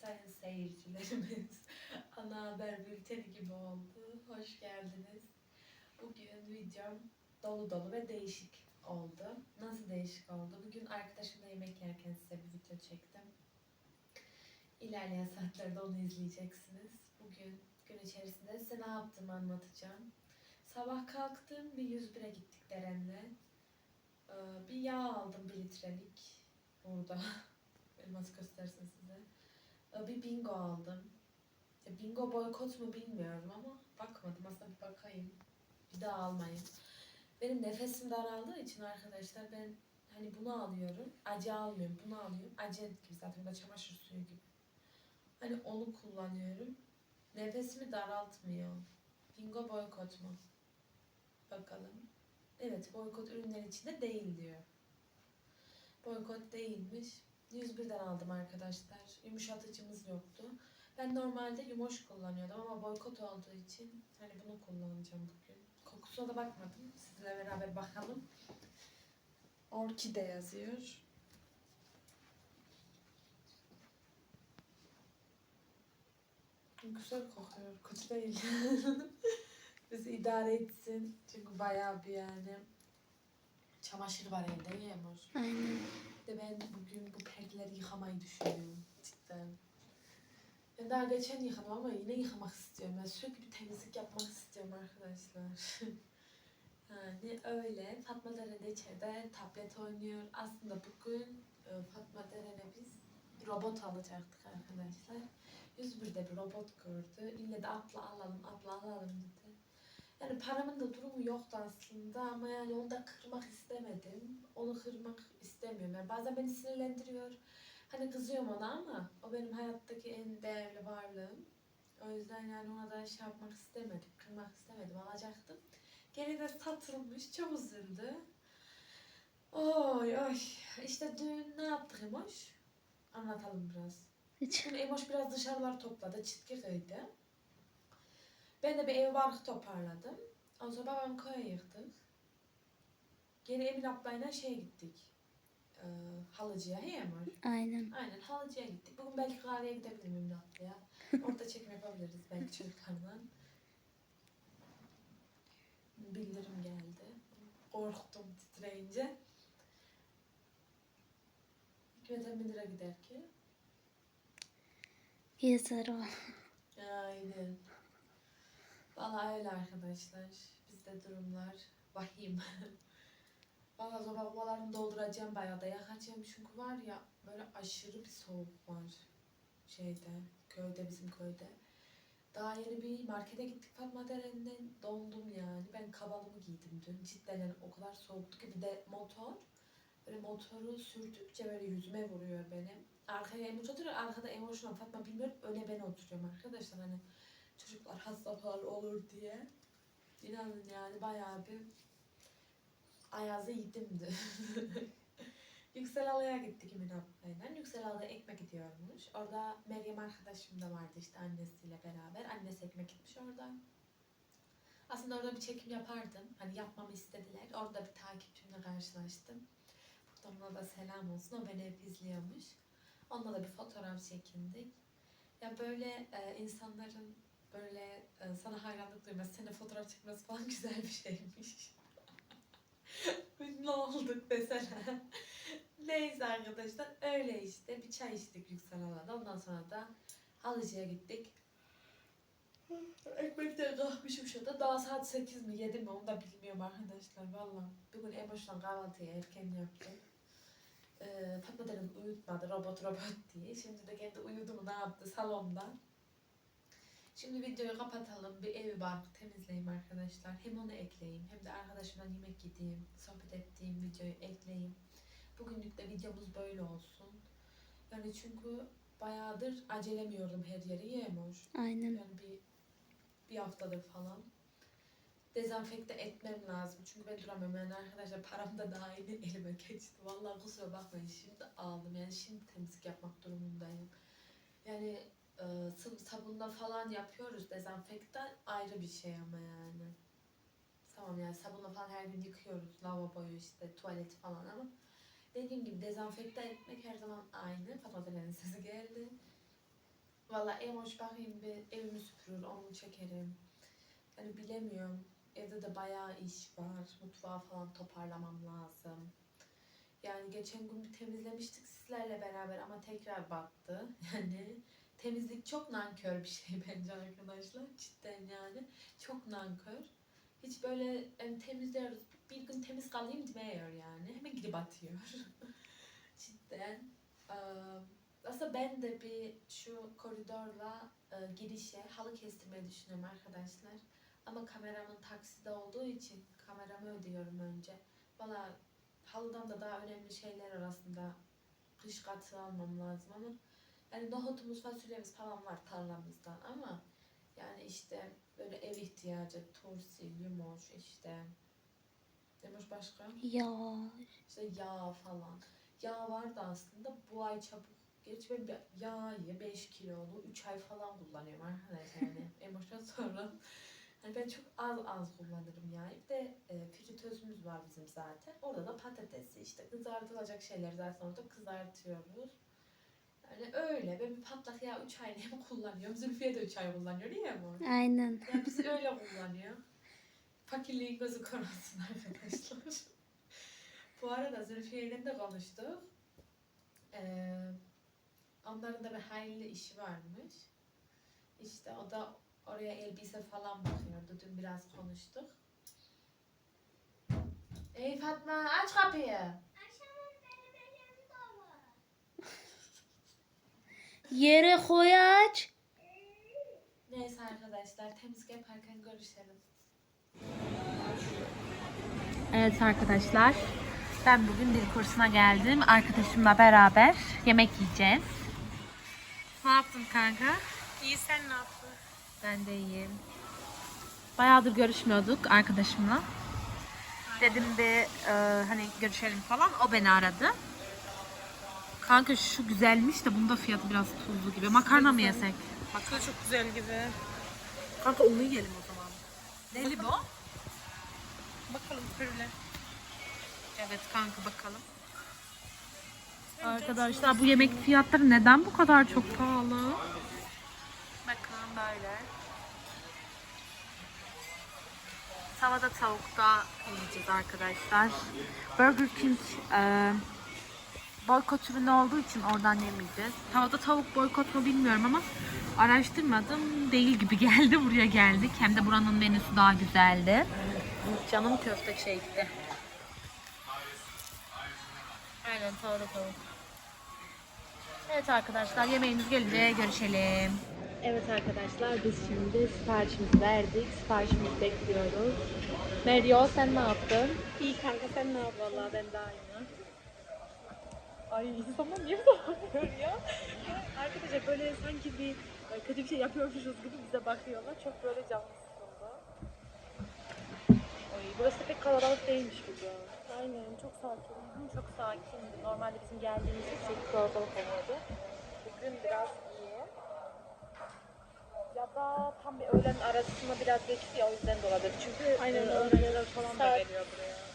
sayın seyircilerimiz. Ana haber bülteni gibi oldu. Hoş geldiniz. Bugün videom dolu dolu ve değişik oldu. Nasıl değişik oldu? Bugün arkadaşımla yemek yerken size bir video çektim. İlerleyen saatlerde onu izleyeceksiniz. Bugün gün içerisinde size ne yaptığımı anlatacağım. Sabah kalktım, bir 101'e gittik Deren'le. Ee, Bir yağ aldım bir litrelik burada. Elmas göstersin size. Ee, Bir bingo aldım. E, Bingo boykot mu bilmiyorum ama bakmadım. Aslında bir bakayım. Bir daha almayayım. Benim nefesim daraldığı için arkadaşlar ben hani bunu alıyorum. Acı almıyorum. Bunu alıyorum. Acı gibi zaten da çamaşır suyu gibi. Hani onu kullanıyorum. Nefesimi daraltmıyor. Bingo boykot mu? Bakalım. Evet boykot ürünler içinde değil diyor. Boykot değilmiş. 101'den aldım arkadaşlar. Yumuşatıcımız yoktu. Ben normalde yumoş kullanıyordum ama boykot olduğu için hani bunu kullanacağım bugün. Kokusuna da bakmadım. Sizinle beraber bakalım. Orkide yazıyor. Güzel kokuyor. Kötü değil. Bizi idare etsin. Çünkü bayağı bir yani çamaşır var evde Yağmur. Aynen. De ben bugün bu perdeleri yıkamayı düşünüyorum. Cidden. Ben daha geçen yıkadım ama yine yıkamak istiyorum. Ben sürekli bir temizlik yapmak istiyorum arkadaşlar. yani öyle. Fatma Deren de içeride tablet oynuyor. Aslında bugün e, Fatma Deren'e biz robot alacaktık arkadaşlar. 101'de bir robot gördü. İlle de abla alalım, abla alalım dedi. Yani paramın da yoktu aslında ama yani onu da kırmak istemedim. Onu kırmak istemiyorum. Yani bazen beni sinirlendiriyor. Hani kızıyorum ona ama o benim hayattaki en değerli varlığım. O yüzden yani ona da şey yapmak istemedim, kırmak istemedim. Alacaktım. Geride satılmış, çok üzüldü. Oy oy. İşte dün ne yaptık Emoş? Anlatalım biraz. Hiç. Şimdi Emoş biraz dışarılar topladı, çitki kıydı. Ben de bir ev barkı toparladım. Ondan sonra babam köye yıktık. Geri Emin ablayla şeye gittik. Ee, halıcıya, he Emoş? Aynen. Aynen halıcıya gittik. Bugün belki kahveye gidebilirim Emin ablaya. Orada çekim yapabiliriz belki çocuklarla. Bildirim geldi. Korktum titreyince. Hikmet bin lira gider ki. Yeter o. Aynen. Valla öyle arkadaşlar. Bizde durumlar vahim. Valla sobalarını dolduracağım bayağı da yakacağım çünkü var ya böyle aşırı bir soğuk var şeyde köyde bizim köyde. Daha yeni bir markete gittik Fatma Deren'den dondum yani. Ben kabalımı giydim dün. Cidden yani o kadar soğuktu ki bir de motor. Böyle motoru sürdükçe böyle yüzüme vuruyor benim. Arkaya Emoş oturuyor. Arkada Emoş'la Fatma bilmiyorum. Öne ben oturuyorum arkadaşlar. Hani çocuklar hasta olur diye. İnanın yani bayağı bir ayazı yedimdi. Yüksel Ala'ya gittik Emin ablayla. Yüksel Ala'da ekmek gidiyormuş. Orada Meryem arkadaşım da vardı işte annesiyle beraber. Annesi ekmek gitmiş orada. Aslında orada bir çekim yapardım. Hani yapmamı istediler. Orada bir takipçimle karşılaştım. Buradan ona da selam olsun. O beni hep izliyormuş. Onunla da bir fotoğraf çekindik. Ya böyle e, insanların böyle e, sana hayranlık duyması, seninle fotoğraf çekmesi falan güzel bir şeymiş. Ne olduk mesela. Neyse arkadaşlar öyle işte bir çay içtik Yüksel Ala'da. Ondan sonra da halıcıya gittik. Ekmekten kalkmışım şurada. Daha saat 8 mi 7 mi onu da bilmiyorum arkadaşlar valla. Bugün Emoş'la kahvaltıyı erken yaptım. Ee, Fatma dedim uyutmadı robot robot diye. Şimdi de kendi uyudu mu ne yaptı salonda. Şimdi videoyu kapatalım. Bir evi barkı temizleyeyim arkadaşlar. Hem onu ekleyeyim hem de arkadaşımla yemek yediğim, sohbet ettiğim videoyu ekleyeyim. Bugünlük de videomuz böyle olsun. Yani çünkü bayağıdır acelemiyordum her yeri yemiyor. Aynen. Yani bir, bir haftadır falan. Dezenfekte etmem lazım. Çünkü ben duramıyorum. Yani arkadaşlar param da yeni elime geçti. Vallahi kusura bakmayın. Şimdi aldım. Yani şimdi temizlik yapmak durumundayım. Yani e, sıvı sabunla falan yapıyoruz. Dezenfektan ayrı bir şey ama yani. Tamam yani sabunla falan her gün yıkıyoruz. Lavaboyu işte tuvaleti falan ama dediğim gibi dezenfekte etmek her zaman aynı. Fatma Deren'in sesi geldi. Valla Emoş bakayım bir evimi süpürür, onu çekerim. Yani bilemiyorum. Evde de bayağı iş var. Mutfağı falan toparlamam lazım. Yani geçen gün bir temizlemiştik sizlerle beraber ama tekrar battı. Yani temizlik çok nankör bir şey bence arkadaşlar. Cidden yani. Çok nankör. Hiç böyle yani temizliyoruz. Bir gün temiz kalayım demiyor yani. Hemen gidip atıyor. Cidden. Eee, aslında ben de bir şu koridorla girişe halı kestirmeyi düşünüyorum arkadaşlar. Ama kameramın takside olduğu için kameramı ödüyorum önce. Valla halıdan da daha önemli şeyler arasında kış katı almam lazım ama yani nohutumuz fasulyemiz falan var tarlamızdan ama yani işte böyle ev ihtiyacı turşu, yumuş işte Demiş başka? Ya. İşte yağ falan. Yağ vardı aslında bu ay çabuk. Ben bir yağı 5 kilolu 3 ay falan kullanıyorum arkadaşlar yani. en baştan sonra. Hani ben çok az az kullanırım yağı. Bir de e, fritözümüz var bizim zaten. Orada da patatesi işte kızartılacak şeyler zaten orada kızartıyoruz. Öyle. Ben bir patlak yağ 3 ay hem kullanıyorum. Zülfiye de 3 ay kullanıyor değil mi? Aynen. Yani bizi öyle kullanıyor. Fakirliğin gözü korasın arkadaşlar. Bu arada Zülfiye'yle de konuştuk. Ee, onların da bir hayırlı işi varmış. İşte o da oraya elbise falan bakıyordu. Dün biraz konuştuk. Ey Fatma aç kapıyı. Yere koy aç. Neyse arkadaşlar temizlik yaparken görüşelim. Evet arkadaşlar. Ben bugün dil kursuna geldim. Arkadaşımla beraber yemek yiyeceğiz. Ne yaptın kanka? İyi sen ne yaptın? Ben de iyiyim. Bayağıdır görüşmüyorduk arkadaşımla. Dedim bir e, hani görüşelim falan. O beni aradı. Kanka şu güzelmiş de bunda fiyatı biraz tuzlu gibi. Makarna mı yesek? Bakıyor çok güzel gibi. Kanka onu yiyelim o zaman. Neli bu? Bakalım böyle. Evet kanka bakalım. Arkadaşlar bu yemek fiyatları neden bu kadar çok pahalı? Bakın böyle. Tavada tavukta yiyeceğiz arkadaşlar. Burger King e, boykot ürünü olduğu için oradan yemeyeceğiz. Tavada tavuk boykot mu bilmiyorum ama araştırmadım. Değil gibi geldi. Buraya geldik. Hem de buranın menüsü daha güzeldi. Canım köfte çekti. Aynen tavada tavuk. Evet arkadaşlar yemeğimiz gelince görüşelim. Evet arkadaşlar biz şimdi siparişimizi verdik. Siparişimizi bekliyoruz. Meryol sen ne yaptın? İyi kanka sen ne yaptın? Vallahi ben de aynı. Ay insana niye bakıyor ya? Arkadaşlar böyle sanki bir e, kötü bir şey yapıyormuşuz gibi bize bakıyorlar. Çok böyle canlı sıkıldı. Ay burası pek kalabalık değilmiş burada. Aynen çok sakin. Hı, Çok sakindi. Normalde bizim geldiğimizde çok kalabalık oluyordu. Bugün biraz iyi. Ya da tam bir öğlen arasında biraz geçti ya o yüzden de olabilir. Çünkü Aynen, e, öğrenciler falan da geliyor buraya.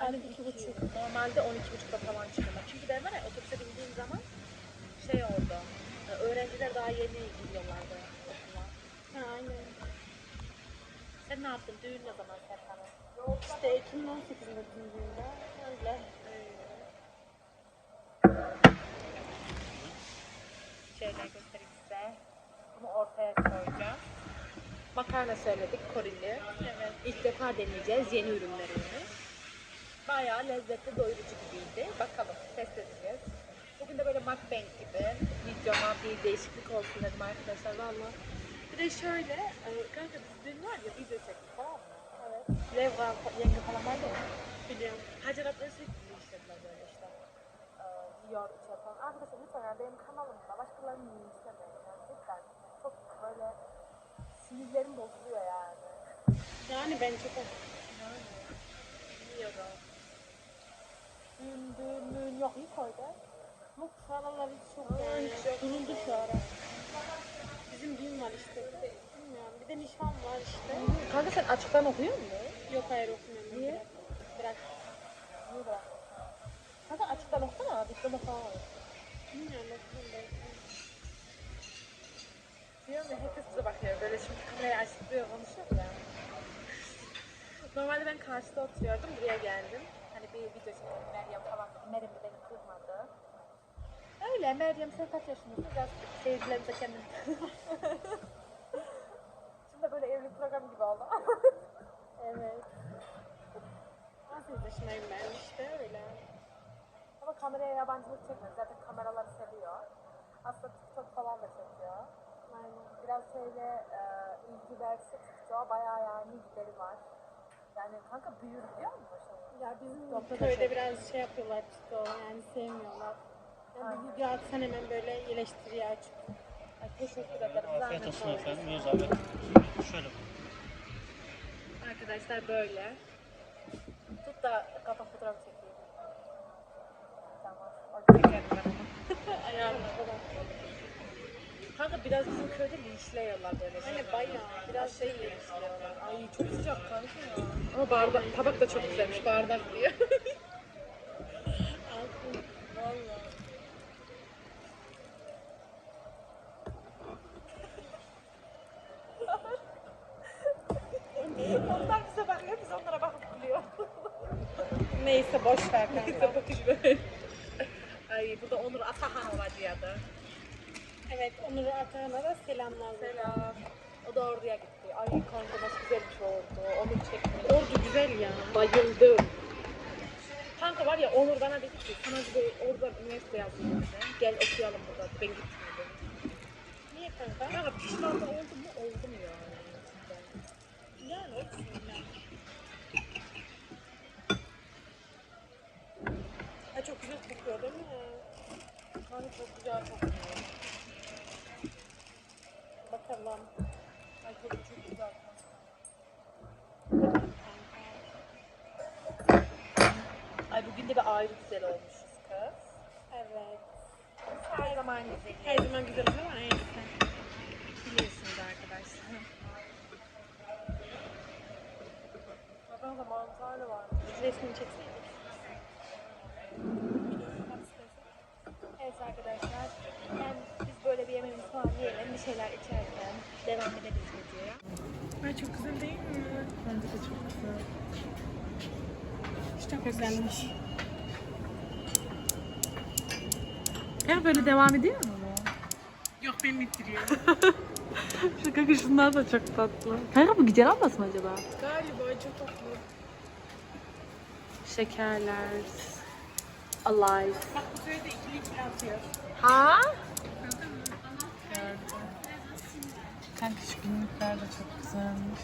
Aynen iki iki buçuk. Normalde 12.30'da falan çıkıyorlar. Çünkü ben var ya otobüse bindiğim zaman şey oldu. e, Öğrenciler daha yeni gidiyorlardı okula. Ha aynen. Sen ne yaptın? Düğün ne zaman Serkan'ın? İşte Ekim'in 18'inde düğünde. Öyle. Şöyle göstereyim size. Bunu ortaya koyacağım. Makarna söyledik Korili. Evet. İlk defa deneyeceğiz yeni ürünlerini. Bayağı lezzetli doyurucu gibiydi. Bakalım test edeceğiz. Bugün de böyle mukbang gibi videoma bir değişiklik olsun dedim arkadaşlar valla. Bir de şöyle, e, kanka biz dün var ya video çektik tamam mı? Evet. Levra yenge falan vardı ya. Biliyorum. Hacaratları sürekli işlediler böyle işte. Ee, yiyor, içiyor falan. Arkadaşlar lütfen yani benim kanalımda başkalarının yiyeyim istemeyin. Yani cidden çok böyle sinirlerim bozuluyor yani. Yani ben çok Yani bilmiyorum. Düğün, düğün, düğün yok ilk orada. Yok Aa, yani. hiç yok. Duruldu şu ara. Bizim düğün var işte. Bilmiyorum. Bir de nişan var işte. Kanka sen açıktan okuyor musun? Yok hayır okumuyorum. Niye? Bırak. Niye bırak? Kanka açıktan okusana diploma falan var. Bilmiyorum okumuyorum ben. kamerayı açıklıyor konuşuyor ya. Normalde ben karşıda oturuyordum. Buraya geldim. Bir video çekelim Meryem falan dedi. Meryem de beni kırmadı. Öyle Meryem sen kaç yaşındasın? Biraz seyircilerimize kendini Şimdi böyle evlilik programı gibi oldu. evet. 18 yaşındayım ben işte öyle. Ama kameraya yabancılık çekmiyor. Zaten kameraları seviyor. Aslında TikTok falan da çekiyor. Aynen. Biraz şeyle e, ilgi verse TikTok'a bayağı yani gideri var. Yani kanka büyür biliyor musun? Ya bizim köyde biraz şey yapıyorlar TikTok yani sevmiyorlar. Yani bir video atsan hemen böyle eleştiriye açıp. Ay, teşekkür ederim. Afiyet Zahmet olsun efendim. Yüz abi. Şöyle. Arkadaşlar böyle. Tut da kafa fotoğrafı çekeyim. Tamam. Orada çekerim ben onu. Ayağımda. Kanka biraz bizim köyde linçliyorlar böyle. Hani bayağı Biraz şey linçliyorlar. Ay çok sıcak kanka ya. Ama bardak, tabak da çok güzelmiş. Bardak diyor. Valla. Onlar bize bakıyor, biz onlara bakıp gülüyor. Neyse boş ver kanka. Ay bu da Onur Atahan adı. Evet Onur Atahan'a da selamlar. Selam. O da orduya gitti. Ay kanka nasıl güzelmiş ordu. Onu çekmeyi. Ordu güzel ya. Bayıldım. Kanka var ya Onur bana dedi ki sana dedi orada üniversite yazdım dedi. Gel okuyalım burada. Ben gitmedim. Niye kanka? Kanka pişman da oldum mu? Oldum yani. Yani olsun ya. Ha çok güzel kokuyor değil mi? Kanka çok güzel kokuyor. Bakalım. Ay güzel. Bugün de bir ayrı güzel olmuşuz kız. Evet. Her zaman güzel. Her zaman güzel ama neyse. Biliyorsunuz arkadaşlar. Bakın da mantarlı var. Resmini çekseydik. Evet arkadaşlar, ben, biz böyle bir yemeğimizi falan yiyelim, bir şeyler içerken devam ederiz videoya. Ay çok güzel değil mi? Bence de çok güzel. Çok güzelmiş. Ya böyle devam ediyor mu? Yok beni bitiriyor. Şu kanka şunlar da çok tatlı. Kanka bu güzel olmasın acaba? Galiba çok tatlı. Şekerler. Alive. Bak bu köyde ikili ikili atıyor. Ha? Kanka şu günlükler de çok güzelmiş.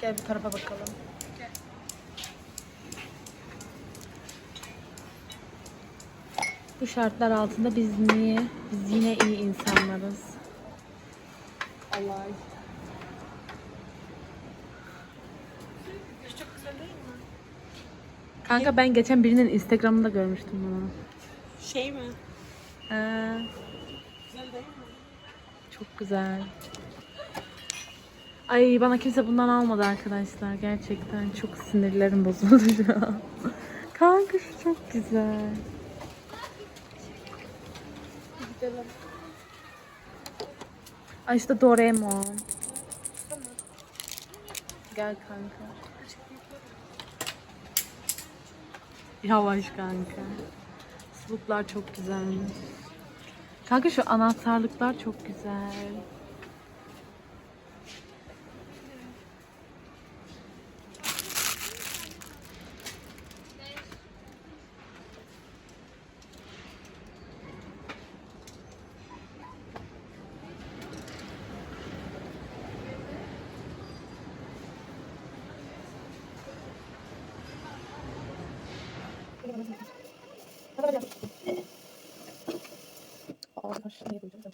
Gel bir tarafa bakalım. Bu şartlar altında biz niye? Biz yine iyi insanlarız. Şu çok güzel değil mi? Kanka ben geçen birinin Instagram'ında görmüştüm bunu. Şey mi? Mi? Çok güzel. Ay bana kimse bundan almadı arkadaşlar. Gerçekten çok sinirlerim bozuldu an. Kanka şu çok güzel. Gidelim. Ay işte Doraemon. Gel kanka. Yavaş kanka. Suluklar çok güzelmiş. Kanka şu anahtarlıklar çok güzel. 네, 보이죠?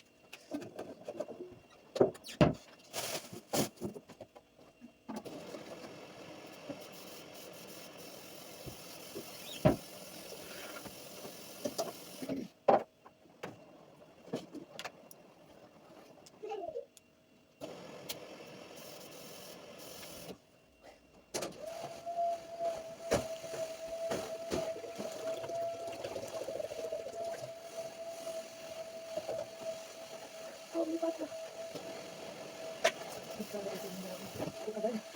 Thank you.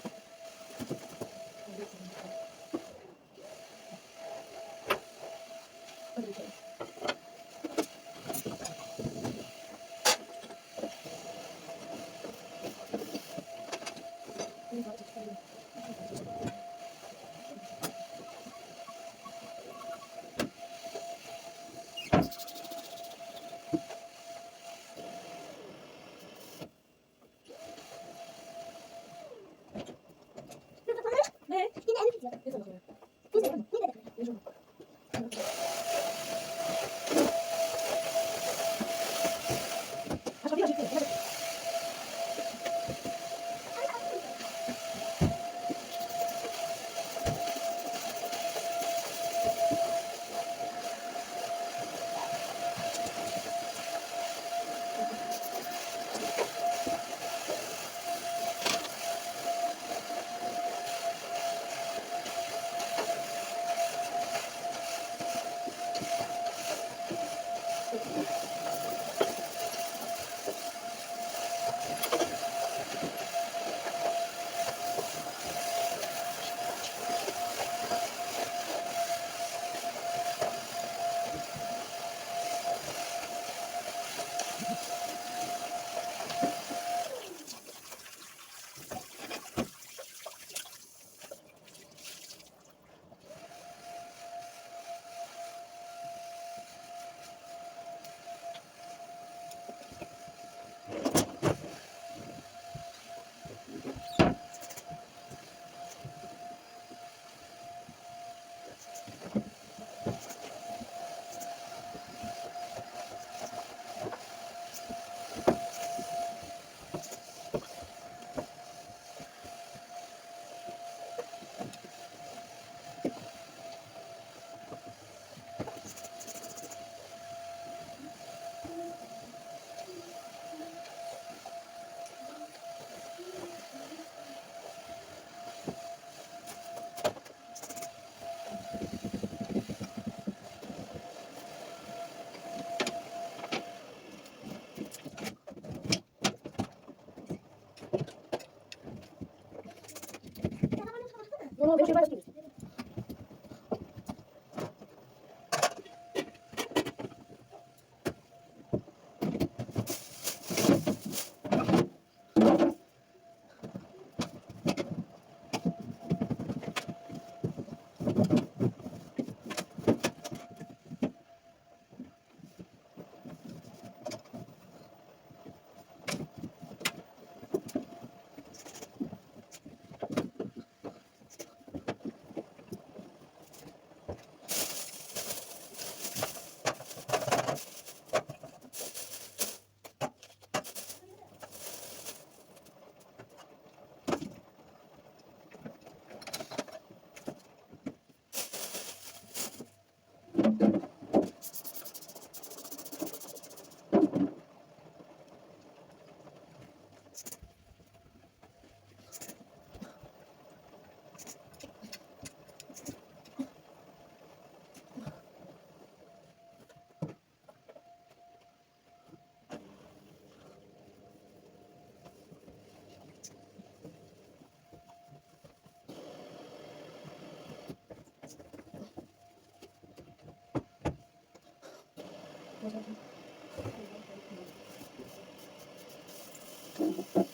Lebih. Thank you.